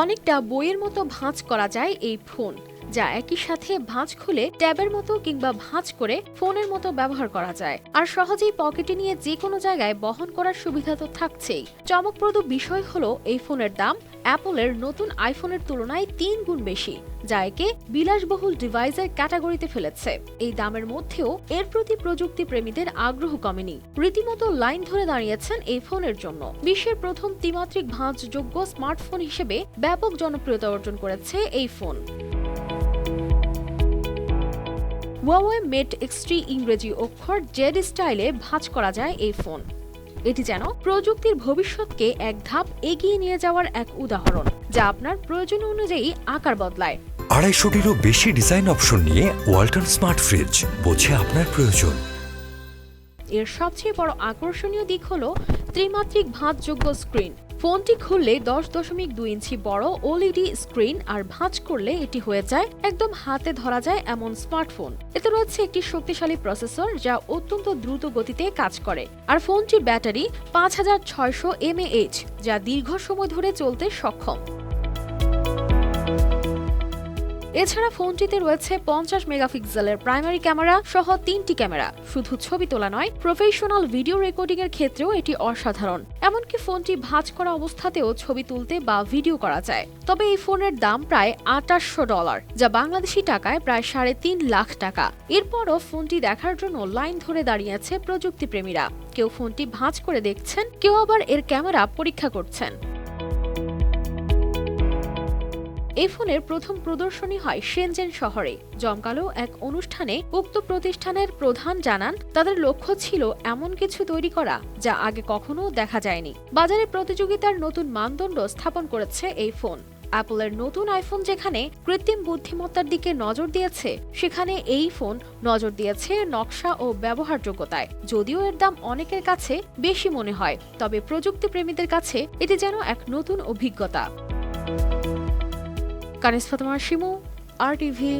অনেকটা বইয়ের মতো ভাঁজ করা যায় এই ফোন। যা একই সাথে ভাঁজ খুলে ট্যাবের মতো কিংবা ভাঁজ করে ফোনের মতো ব্যবহার করা যায়। আর সহজেই পকেটে নিয়ে যে কোনো জায়গায় বহন করার সুবিধা তো থাকছেই। চমকপ্রদ বিষয় হলো এই ফোনের দাম অ্যাপলের নতুন আইফোনের তুলনায় তিন গুণ বেশি, যা একে বিলাসবহুল ডিভাইসের ক্যাটাগরিতে ফেলেছে। এই দামের মধ্যেও এর প্রতি প্রযুক্তি প্রেমীদের আগ্রহ কমেনি। রীতিমতো লাইন ধরে দাঁড়িয়েছেন এই ফোনের জন্য। বিশ্বের প্রথম ত্রিমাত্রিক ভাঁজযোগ্য স্মার্টফোন হিসেবে ব্যাপক জনপ্রিয়তা অর্জন করেছে এই ফোন। ওয়াওয়ে মেট এক্সট্রি ইংরেজি অক্ষর জেড স্টাইলে ভাঁজ করা যায় এই ফোন এটি যেন প্রযুক্তির ভবিষ্যৎকে এক ধাপ এগিয়ে নিয়ে যাওয়ার এক উদাহরণ যা আপনার প্রয়োজন অনুযায়ী আকার বদলায়। আড়াইশোটিরও বেশি ডিজাইন অপশন নিয়ে ওয়ালটন স্মার্ট ফ্রিজ বোঝে আপনার প্রয়োজন। এর সবচেয়ে বড় আকর্ষণীয় দিক হলো ত্রিমাত্রিক ভাঁজযোগ্য স্ক্রিন ফোনটি খুললে দশ দশমিক দুই ইঞ্চি বড় ওলইডি স্ক্রিন আর ভাঁজ করলে এটি হয়ে যায় একদম হাতে ধরা যায় এমন স্মার্টফোন এতে রয়েছে একটি শক্তিশালী প্রসেসর যা অত্যন্ত দ্রুত গতিতে কাজ করে। আর ফোনটির ব্যাটারি পাঁচ হাজার ছয়শো এমএএইচ, যা দীর্ঘ সময় ধরে চলতে সক্ষম। এছাড়া ফোনটিতে রয়েছে পঞ্চাশ মেগাপিক্সেলের প্রাইমারি ক্যামেরা সহ তিনটি ক্যামেরা। শুধু ছবি তোলা নয় প্রফেশনাল ভিডিও রেকর্ডিং এর ক্ষেত্রেও এটি অসাধারণ। এমনকি ফোনটি ভাঁজ করা অবস্থাতেও ছবি তুলতে বা ভিডিও করা যায়। তবে এই ফোনের দাম প্রায় আটাশশো ডলার, যা বাংলাদেশি টাকায় প্রায় সাড়ে তিন লাখ টাকা। এরপরও ফোনটি দেখার জন্য লাইন ধরে দাঁড়িয়েছে প্রযুক্তিপ্রেমীরা। কেউ ফোনটি ভাঁজ করে দেখছেন, কেউ আবার এর ক্যামেরা পরীক্ষা করছেন। এই ফোনের প্রথম প্রদর্শনী হয় সেনজেন শহরে। জমকালো এক অনুষ্ঠানে উক্ত প্রতিষ্ঠানের প্রধান জানান, তাদের লক্ষ্য ছিল এমন কিছু তৈরি করা যা আগে কখনো দেখা যায়নি। বাজারে প্রতিযোগিতার নতুন মানদণ্ড স্থাপন করেছে এই ফোন। অ্যাপলের নতুন আইফোন যেখানে কৃত্রিম বুদ্ধিমত্তার দিকে নজর দিয়েছে, সেখানে এই ফোন নজর দিয়েছে নকশা ও ব্যবহারযোগ্যতায়। যদিও এর দাম অনেকের কাছে বেশি মনে হয়, তবে প্রযুক্তি প্রেমীদের কাছে এটি যেন এক নতুন অভিজ্ঞতা। কানিস ফাতেমা শিমু আর টিভি